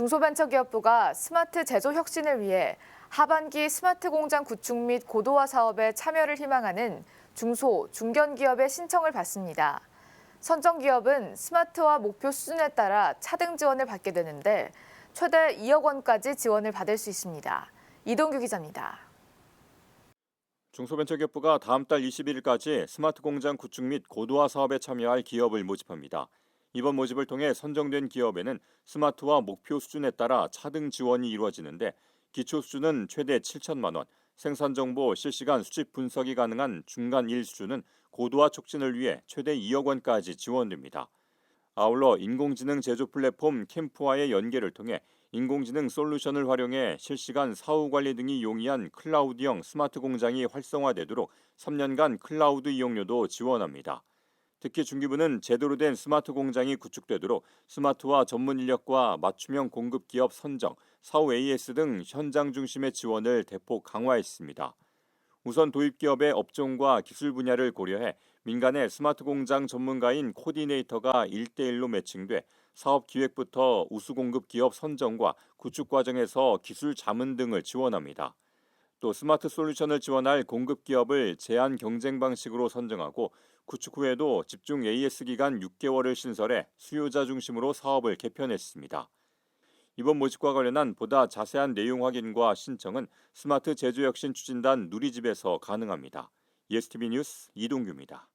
중소벤처기업부가 스마트 제조 혁신을 위해 하반기 스마트 공장 구축 및 고도화 사업에 참여를 희망하는 중소, 중견기업의 신청을 받습니다. 선정 기업은 스마트화 목표 수준에 따라 차등 지원을 받게 되는데 최대 2억 원까지 지원을 받을 수 있습니다. 이동규 기자입니다. 중소벤처기업부가 다음 달 21일까지 스마트 공장 구축 및 고도화 사업에 참여할 기업을 모집합니다. 이번 모집을 통해 선정된 기업에는 스마트화 목표 수준에 따라 차등 지원이 이루어지는데 기초 수준은 최대 7천만 원, 생산 정보 실시간 수집 분석이 가능한 중간 1 수준은 고도화 촉진을 위해 최대 2억 원까지 지원됩니다. 아울러 인공지능 제조 플랫폼 캠프와의 연계를 통해 인공지능 솔루션을 활용해 실시간 사후 관리 등이 용이한 클라우드형 스마트 공장이 활성화되도록 3년간 클라우드 이용료도 지원합니다. 특히 중기부는 제대로 된 스마트 공장이 구축되도록 스마트화 전문 인력과 맞춤형 공급 기업 선정, 사후 AS 등 현장 중심의 지원을 대폭 강화했습니다. 우선 도입 기업의 업종과 기술 분야를 고려해 민간의 스마트 공장 전문가인 코디네이터가 1대1로 매칭돼 사업 기획부터 우수 공급 기업 선정과 구축 과정에서 기술 자문 등을 지원합니다. 또 스마트 솔루션을 지원할 공급 기업을 제한 경쟁 방식으로 선정하고 구축 후에도 집중 AS 기간 6개월을 신설해 수요자 중심으로 사업을 개편했습니다. 이번 모집과 관련한 보다 자세한 내용 확인과 신청은 스마트 제조혁신 추진단 누리집에서 가능합니다. ESTV 뉴스 이동규입니다.